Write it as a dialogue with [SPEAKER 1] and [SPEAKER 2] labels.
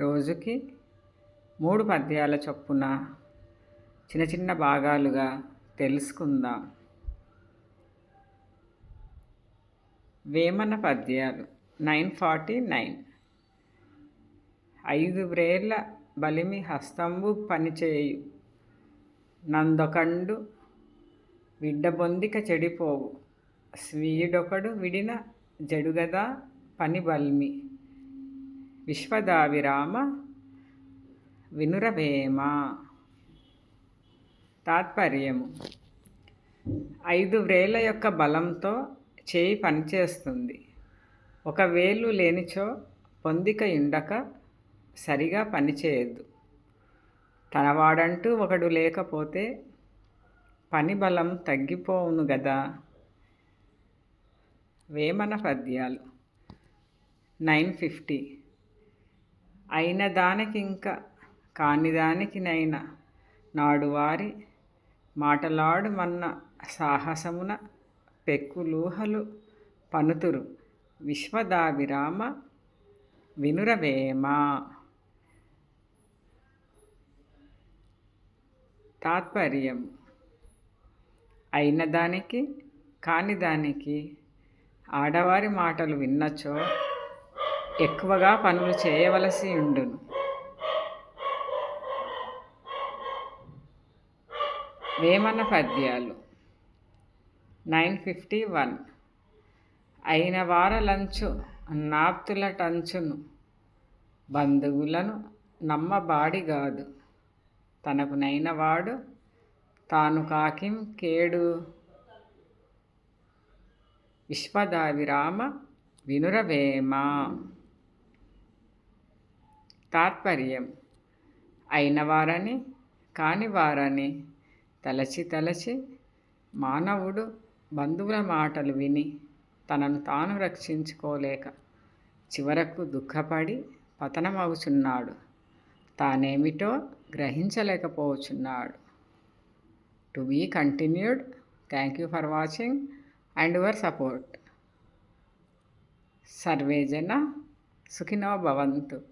[SPEAKER 1] రోజుకి మూడు పద్యాల చొప్పున చిన్న చిన్న భాగాలుగా తెలుసుకుందాం. వేమన పద్యాలు నైన్ ఫార్టీ నైన్. ఐదు బ్రేర్ల బలిమి హస్తంబు పనిచేయు. నందొకండు విడ్డబొందిక చెడిపోవు. స్వీయుడొకడు విడిన జడుగదా పని బల్మి. విశ్వదావిరామ వినురవేమ. తాత్పర్యము. ఐదు వ్రేల యొక్క బలంతో చేయి పనిచేస్తుంది. ఒక వేలు లేనిచో పొందిక ఇండక సరిగా పనిచేయద్దు తనవాడంటూ ఒకడు లేకపోతే పని బలం తగ్గిపోవును గదా. వేమన పద్యాలు. Nine fifty. అయిన దానికి ఇంకా కాని దానికినైనా నాడు వారి మాటలాడు మన్న సాహసమున పెక్కులూహలు పనుతురు విశ్వదావిరామ వినురవేమ. తాత్పర్యం. అయిన దానికి కాని దానికి ఆడవారి మాటలు విన్నచో ఎక్కువగా పనులు చేయవలసి ఉండును. వేమన పద్యాలు. Nine fifty one. అయిన వారలంచు నాప్తుల టంచును బంధువులను నమ్మబాడి కాదు తనకు నైనవాడు తాను కాకిం కేడు. విశ్వదావిరామ వినురవేమ. తాత్పర్యం. అయినవారని కానివారని తలచి తలచి మానవుడు బంధువుల మాటలు విని తనను తాను రక్షించుకోలేక చివరకు దుఃఖపడి పతనమవుచున్నాడు. తానేమిటో గ్రహించలేకపోవచ్చున్నాడు to be continued thank you for watching and your support. Survey జన సుఖినో భవంతు.